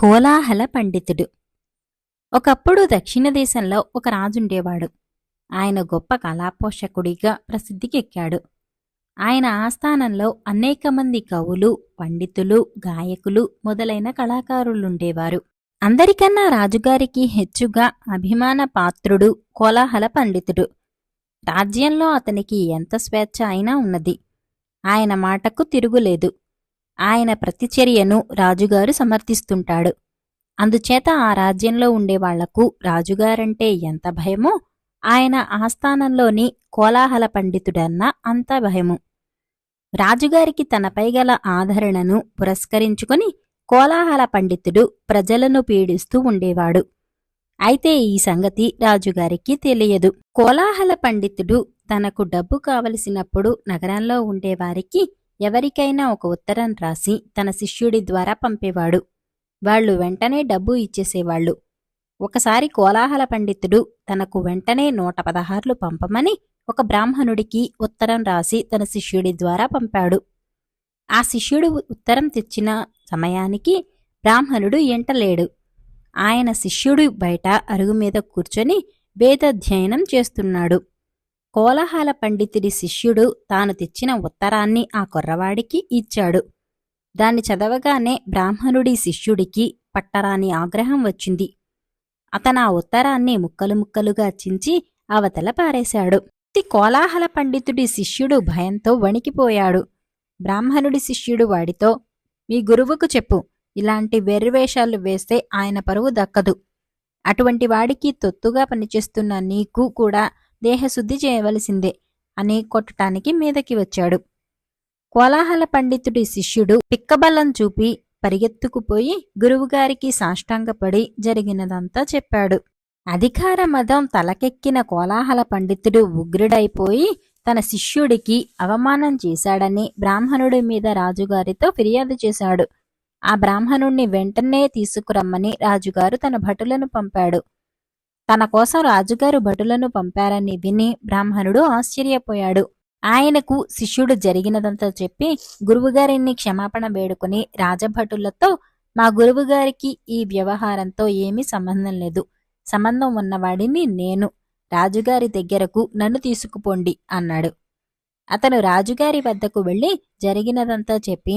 కోలాహల పండితుడు. ఒకప్పుడు దక్షిణ దేశంలో ఒక రాజుండేవాడు. ఆయన గొప్ప కళాపోషకుడిగా ప్రసిద్ధికెక్కాడు. ఆయన ఆస్థానంలో అనేక మంది కవులు పండితులు గాయకులు మొదలైన కళాకారులుండేవారు. అందరికన్నా రాజుగారికి హెచ్చుగా అభిమాన పాత్రుడు కోలాహల పండితుడు. రాజ్యంలో అతనికి ఎంత స్వేచ్ఛ అయినా ఉన్నది. ఆయన మాటకు తిరుగులేదు. ఆయన ప్రతిచర్యను రాజుగారు సమర్థిస్తుంటాడు. అందుచేత ఆ రాజ్యంలో ఉండేవాళ్ళకు రాజుగారంటే ఎంత భయమో ఆయన ఆస్థానంలోని కోలాహల పండితుడన్నా అంత భయము. రాజుగారికి తనపై గల ఆదరణను పురస్కరించుకొని కోలాహల పండితుడు ప్రజలను పీడిస్తూ ఉండేవాడు. అయితే ఈ సంగతి రాజుగారికి తెలియదు. కోలాహల పండితుడు తనకు డబ్బు కావలసినప్పుడు నగరంలో ఉండేవారికి ఎవరికైనా ఒక ఉత్తరం రాసి తన శిష్యుడి ద్వారా పంపేవాడు. వాళ్ళు వెంటనే డబ్బు ఇచ్చేసేవాళ్ళు. ఒకసారి కోలాహల పండితుడు తనకు వెంటనే నూట పదహార్లు పంపమని ఒక బ్రాహ్మణుడికి ఉత్తరం రాసి తన శిష్యుడి ద్వారా పంపాడు. ఆ శిష్యుడు ఉత్తరం తెచ్చిన సమయానికి బ్రాహ్మణుడు ఎంటలేడు. ఆయన శిష్యుడు బయట అరుగు మీద కూర్చొని వేదాధ్యయనం చేస్తున్నాడు. కోలాహల పండితుడి శిష్యుడు తాను తెచ్చిన ఉత్తరాన్ని ఆ కుర్రవాడికి ఇచ్చాడు. దాన్ని చదవగానే బ్రాహ్మణుడి శిష్యుడికి పట్టరాని ఆగ్రహం వచ్చింది. అతను ఆ ఉత్తరాన్ని ముక్కలు ముక్కలుగా చించి అవతల పారేశాడు. కోలాహల పండితుడి శిష్యుడు భయంతో వణికిపోయాడు. బ్రాహ్మణుడి శిష్యుడు వాడితో మీ గురువుకు చెప్పు ఇలాంటి వెర్రివేషాలు వేస్తే ఆయన పరువు దక్కదు. అటువంటి వాడికి తొత్తుగా పనిచేస్తున్న నీకు కూడా దేహశుద్ధి చేయవలసిందే అని కొట్టటానికి మీదకి వచ్చాడు. కోలాహల పండితుడి శిష్యుడు పిక్కబల్లం చూపి పరిగెత్తుకుపోయి గురువుగారికి సాష్టాంగపడి జరిగినదంతా చెప్పాడు. అధికార మదం తలకెక్కిన కోలాహల పండితుడు ఉగ్రుడైపోయి తన శిష్యుడికి అవమానం చేశాడని బ్రాహ్మణుడి మీద రాజుగారితో ఫిర్యాదు చేశాడు. ఆ బ్రాహ్మణుణ్ణి వెంటనే తీసుకురమ్మని రాజుగారు తన భటులను పంపాడు. తన కోసం రాజుగారు భటులను పంపారని విని బ్రాహ్మణుడు ఆశ్చర్యపోయాడు. ఆయనకు శిష్యుడు జరిగినదంతా చెప్పి గురువుగారిని క్షమాపణ వేడుకుని రాజభటులతో మా గురువుగారికి ఈ వ్యవహారంతో ఏమీ సంబంధం లేదు. సంబంధం ఉన్నవాడిని నేను. రాజుగారి దగ్గరకు నన్ను తీసుకుపోండి అన్నాడు. అతను రాజుగారి వద్దకు వెళ్ళి జరిగినదంతా చెప్పి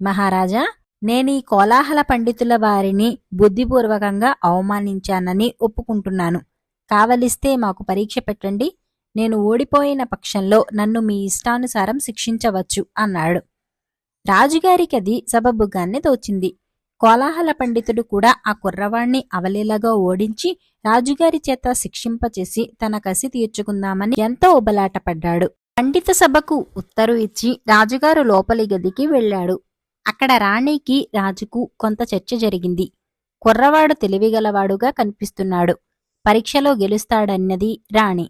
మహారాజా నేనీ కోలాహల పండితుల వారిని బుద్ధిపూర్వకంగా అవమానించానని ఒప్పుకుంటున్నాను. కావలిస్తే మాకు పరీక్ష పెట్టండి. నేను ఓడిపోయిన పక్షంలో నన్ను మీ ఇష్టానుసారం శిక్షించవచ్చు అన్నాడు. రాజుగారికి అది సబబుగానే తోచింది. కోలాహల పండితుడు కూడా ఆ కుర్రవాణ్ణి అవలీలగా ఓడించి రాజుగారి చేత శిక్షింపచేసి తన కసి తీర్చుకుందామని ఎంతో ఉబలాటపడ్డాడు. పండిత సభకు ఉత్తరు ఇచ్చి రాజుగారు లోపలి గదికి వెళ్ళాడు. అక్కడ రాణికి రాజుకు కొంత చర్చ జరిగింది. కుర్రవాడు తెలివిగలవాడుగా కనిపిస్తున్నాడు. పరీక్షలో గెలుస్తాడన్నది రాణి.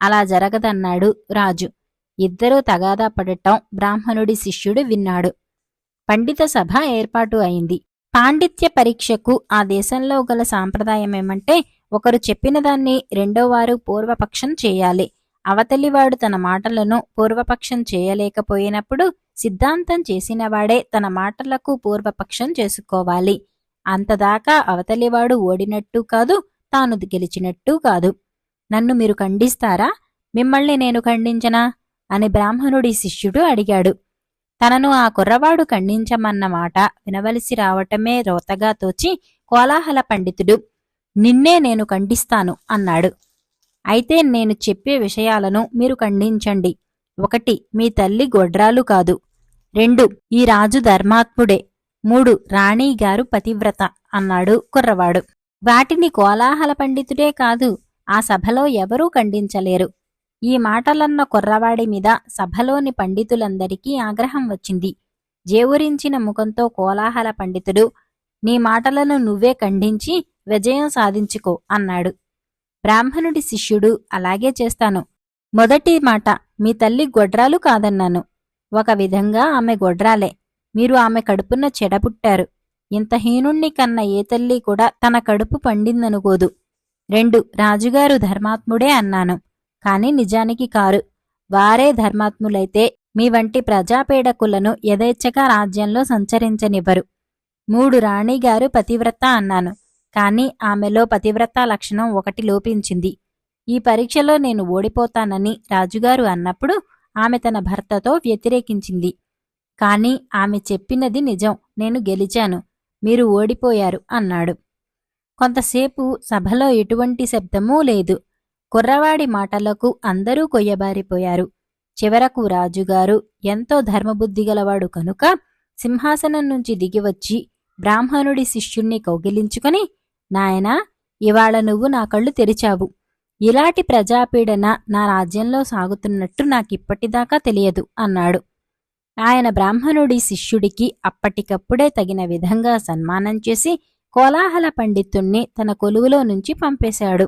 అలా జరగదన్నాడు రాజు. ఇద్దరూ తగాదా పడటం బ్రాహ్మణుడి శిష్యుడు విన్నాడు. పండిత సభ ఏర్పాటు అయింది. పాండిత్య పరీక్షకు ఆ దేశంలో గల సాంప్రదాయమేమంటే ఒకరు చెప్పిన దాన్ని రెండోవారు పూర్వపక్షం చేయాలి. అవతలివాడు తన మాటలను పూర్వపక్షం చేయలేకపోయినప్పుడు సిద్ధాంతం చేసినవాడే తన మాటలకు పూర్వపక్షం చేసుకోవాలి. అంతదాకా అవతలివాడు ఓడినట్టు కాదు తాను గెలిచినట్టు కాదు. నన్ను మీరు ఖండిస్తారా? మిమ్మల్ని నేను ఖండించనా? అని బ్రాహ్మణుడి శిష్యుడు అడిగాడు. తనను ఆ కుర్రవాడు ఖండించమన్న మాట వినవలసి రావటమే రోతగా తోచి కోలాహల పండితుడు. నిన్నే నేను ఖండిస్తాను అన్నాడు. అయితే నేను చెప్పే విషయాలను మీరు ఖండించండి. ఒకటి మీ తల్లి గొడ్రాలు కాదు. రెండు ఈ రాజు ధర్మాత్ముడే. మూడు రాణిగారు పతివ్రత అన్నాడు కుర్రవాడు. వాటిని కోలాహల పండితుడే కాదు ఆ సభలో ఎవరూ ఖండించలేరు. ఈ మాటలన్న కుర్రవాడి మీద సభలోని పండితులందరికీ ఆగ్రహం వచ్చింది. జేవురించిన ముఖంతో కోలాహల పండితుడు నీ మాటలను నువ్వే ఖండించి విజయం సాధించుకో అన్నాడు. బ్రాహ్మణుడి శిష్యుడు అలాగే చేస్తాను. మొదటి మాట మీ తల్లి గొడ్రాలు కాదన్నాను. ఒక విధంగా ఆమె గొడ్రాలే. మీరు ఆమె కడుపున చెడపుట్టారు ఇంత హీనుణ్ణి కన్న ఏ తల్లి కూడా తన కడుపు పండిందనుకోదు. రెండు రాజుగారు ధర్మాత్ముడే అన్నాను. కాని నిజానికి కారు. వారే ధర్మాత్ములైతే మీ వంటి ప్రజాపీడకులను యథేచ్ఛగా రాజ్యంలో సంచరించనివ్వరు. మూడు రాణిగారు పతివ్రత అన్నాను. కాని ఆమెలో పతివ్రత లక్షణం ఒకటి లోపించింది. ఈ పరీక్షలో నేను ఓడిపోతానని రాజుగారు అన్నప్పుడు ఆమె తన భర్తతో వ్యతిరేకించింది. కాని ఆమె చెప్పినది నిజం నేను గెలిచాను మీరు ఓడిపోయారు అన్నాడు. కొంతసేపు సభలో ఎటువంటి శబ్దమూ లేదు. కుర్రవాడి మాటలకు అందరూ కొయ్యబారిపోయారు. చివరకు రాజుగారు ఎంతో ధర్మబుద్ధిగలవాడు కనుక సింహాసనం నుంచి దిగివచ్చి బ్రాహ్మణుడి శిష్యుణ్ణి కౌగిలించుకొని నాయనా ఇవాళ నువ్వు నా కళ్ళు తెరిచావు. ఇలాంటి ప్రజాపీడన నా రాజ్యంలో సాగుతున్నట్టు నాకిప్పటిదాకా తెలియదు అన్నాడు. ఆయన బ్రాహ్మణుడి శిష్యుడికి అప్పటికప్పుడే తగిన విధంగా సన్మానం చేసి కోలాహల పండితుణ్ణి తన కొలువులో నుంచి పంపేశాడు.